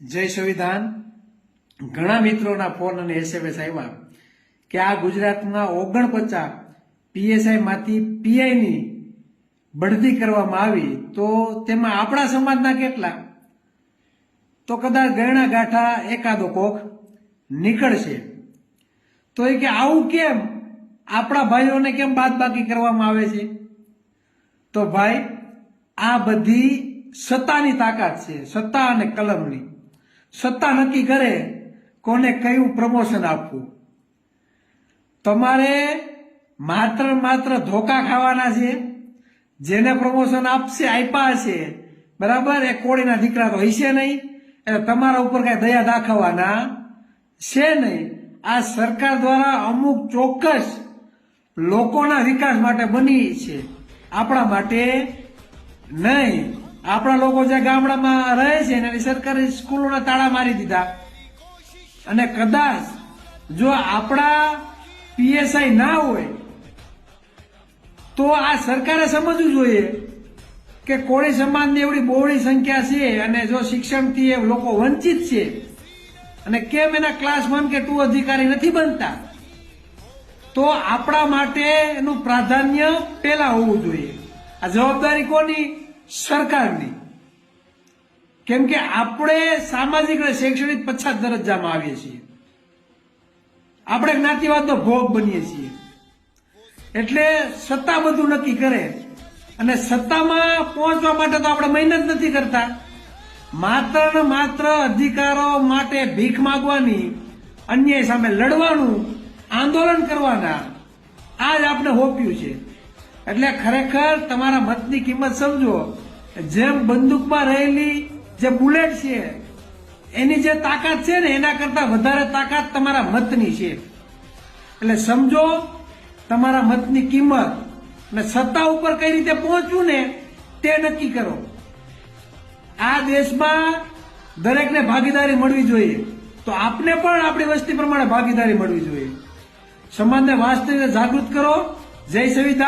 જય સંવિધાન. ઘણા મિત્રોના ફોન અને એસએમએસ આવ્યા કે આ ગુજરાતમાં ઓગણપચાસ પીએસઆઈ માંથી પીઆઈની બઢતી કરવામાં આવી તો તેમાં આપણા સમાજના કેટલા? તો કદાચ ગયણા ગાંઠા એકાદો કોક નીકળશે. તો એ કે આવું કેમ? આપણા ભાઈઓને કેમ બાદબાકી કરવામાં આવે છે? તો ભાઈ, આ બધી સત્તાની તાકાત છે, સત્તા અને કલમની. સત્તા નક્કી કરે, કોને કયું પ્રમોશન આપવું? તમારે માત્ર માત્ર ધોકા ખાવાના છે, જેને પ્રમોશન આપશે, આપ્યા હશે, બરાબર? એ કોળીના દીકરા તો હશે નહીં, એટલે તમારા ઉપર કઈ દયા દાખવવાના છે નહીં. આ સરકાર દ્વારા અમુક ચોક્કસ લોકોના વિકાસ માટે બની છે. આપણા માટે નહીં. આપણા લોકો જે ગામડામાં રહે છે એની સરકારી સ્કૂલોના તાળા મારી દીધા. અને કદાચ જો આપણા પીએસઆઈ ના હોય, તો આ સરકારે સમજવું જોઈએ કે કોળી સમાજની એવડી બહોળી સંખ્યા છે અને જો શિક્ષણથી એ લોકો વંચિત છે, અને કેમ એના ક્લાસ વન કે ટુ અધિકારી નથી બનતા, તો આપણા માટે એનું પ્રાધાન્ય પહેલા હોવું જોઈએ. આ જવાબદારી કોની? સરકારની. કેમ કે આપણે સામાજિક અને શૈક્ષણિક પછાત દરજ્જામાં આવીએ છીએ. આપણે જ્ઞાતિવાદનો ભોગ બનીએ છીએ. એટલે સત્તા બધું નક્કી કરે. અને સત્તામાં પહોંચવા માટે તો આપણે મહેનત નથી કરતા. માત્ર ને માત્ર અધિકારો માટે ભીખ માગવાની, અન્યાય સામે લડવાનું, આંદોલન કરવાના, આ જ આપણે હોપ્યું છે. એટલે ખરેખર તમારા મતની કિંમત સમજો જેમ બંદૂકમાં રહેલી જે બુલેટ છે, એની જે તાકાત છે ને, એના કરતા વધારે તાકાત તમારા મતની છે. એટલે સમજો, તમારા મતની કિંમત અને સત્તા ઉપર કઈ રીતે પહોંચવું ને, તે નક્કી કરો. આ દેશમાં દરેકને ભાગીદારી મળવી જોઈએ. તો આપને પણ આપણી વસ્તી પ્રમાણે ભાગીદારી મળવી જોઈએ. સમાજને વાસ્તવિક જાગૃત કરો. જય સંવિધાન